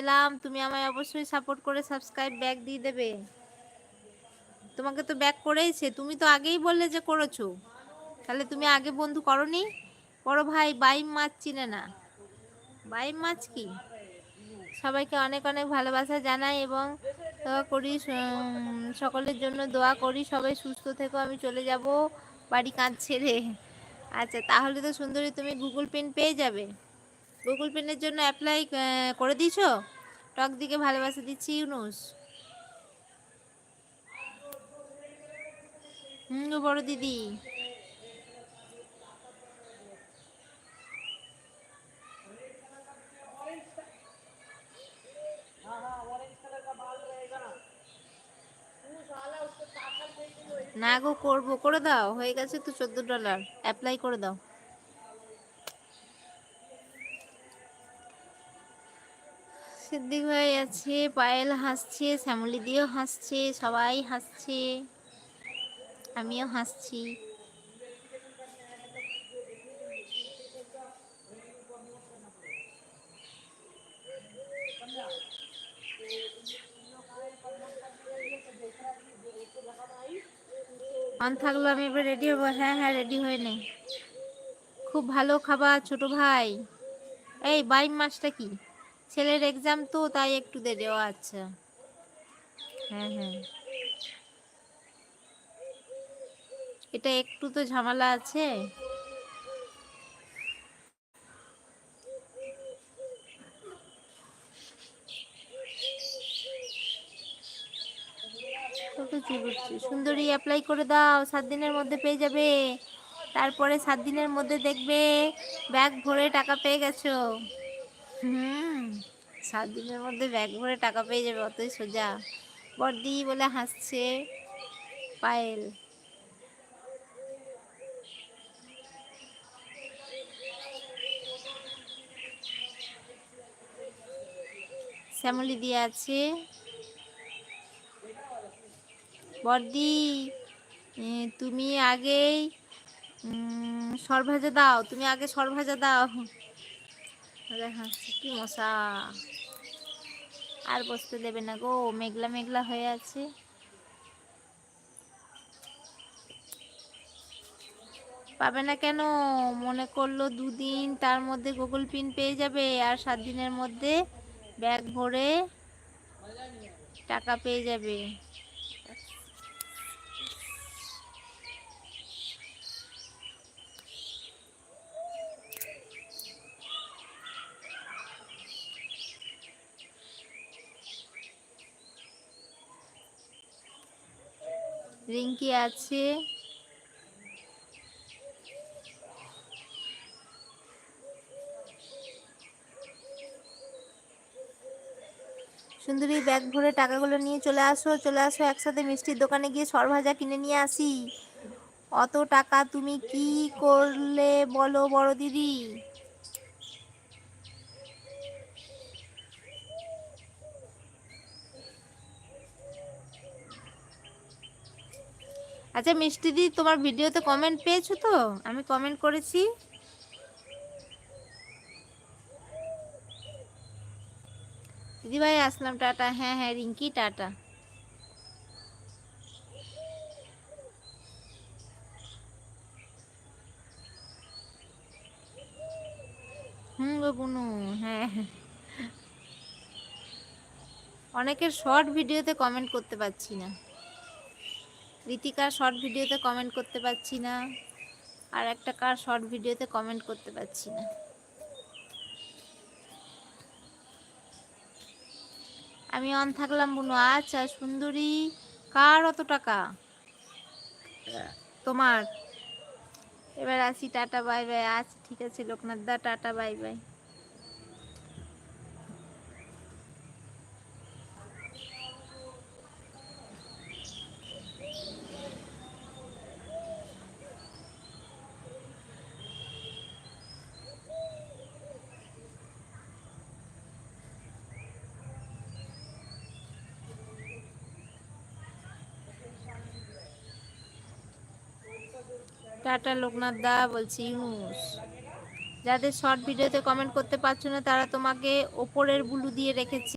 এলাম, তুমি আমায় অবশ্যই সাপোর্ট করে সাবস্ক্রাইব ব্যাক দিয়ে দেবে। তোমাকে তো ব্যাক করেইছে, তুমি তো আগেই বললে যে করেছ। তাহলে তুমি আগে বন্ধু করনি? বড় ভাই বাইম মাছ চিনে না। বাইম মাছ কি? সবাইকে অনেক অনেক ভালোবাসা জানাই এবং দোয়া করি সকলের জন্য দোয়া করি। সবাই সুস্থ থেকো, আমি চলে যাব বাড়ি কাঁদ ছেড়ে আচ্ছা তাহলে তো সুন্দরী, তুমি গুগল পেন পেয়ে যাবে। গুগল পেনের জন্য অ্যাপ্লাই করে দিছো টক দিকে ভালোবাসা দিচ্ছি ইউনুস। হুম বড় দিদি। না গো, করব। করে দাও, হয়ে গেছে তো চোদ্দ ডলার অ্যাপ্লাই করে দাও। সিদ্দিক ভাই আছে পায়েল হাসছে, শ্যামলি দিয়েও হাসছে, সবাই হাসছে। আমিও হাসছি। অন থাকল, আমি এবার রেডি হব। হ্যাঁ হ্যাঁ রেডি হয়ে নে। খুব ভালো খাবার, ছোট ভাই। এই বাইম মাছটা কি? ছেলের এক্সাম তো তাই একটু দে দেওয়া আচ্ছা হ্যাঁ হ্যাঁ। এটা একটু তো ঝামেলা আছে। সুন্দরী অ্যাপ্লাই করে দাও সাত দিনের মধ্যে পেয়ে যাবে। তারপরে সাত দিনের মধ্যে দেখবে ব্যাগ ভরে টাকা পেয়ে গেছো। সাত দিনের মধ্যে ব্যাগ ভরে টাকা পেয়ে যাবে, অতই সোজা। বর্দি বলে হাসছে, পায়েল। শ্যামলি দিয়ে আছে। বর্দি তুমি আগেই সর ভাজা দাও, তুমি আগে সরভাজা দাও। কি মশা আর বসতে দেবে না গো, মেঘলা মেঘলা হয়ে আছে। পাবে না কেন? মনে করল দুদিন তার মধ্যে গুগল পিন পেয়ে যাবে আর সাত দিনের মধ্যে ব্যাগ ভরে টাকা পেয়ে যাবে। রিঙ্কি আছে। সুন্দরী, ব্যাগ ভরে টাকাগুলো নিয়ে চলে আসো চলে আসো একসাথে মিষ্টির দোকানে গিয়ে সরভাজা কিনে নিয়ে আসি। অত টাকা তুমি কি করলে বলো বড় দিদি আচ্ছা মিষ্টি দি, তোমার ভিডিওতে কমেন্ট পেয়েছ তো? আমি কমেন্ট করেছি। দিদিভাই আসলাম, টাটা। হ্যাঁ হ্যাঁ রিঙ্কি, টাটা। হুম গো বুনু হ্যাঁ। অনেকের শর্ট ভিডিওতে কমেন্ট করতে পারছি না। রীতিকার শর্ট ভিডিওতে কমেন্ট করতে পারছি না। আর একটা কার শর্ট ভিডিওতে কমেন্ট করতে পারছি না। আমি অন থাকলাম বুনু আচ্ছা সুন্দরী কার অত টাকা? তোমার? এবার আসি টাটা বাই বাই আচ্ছা ঠিক আছে লোকনাথ দা tata bye bye tata Loknath দা বলছি, ইউনুস। যাদের শর্ট ভিডিওতে কমেন্ট করতে পারছ না, তারা তোমাকে ওপরের বুলু দিয়ে রেখেছি।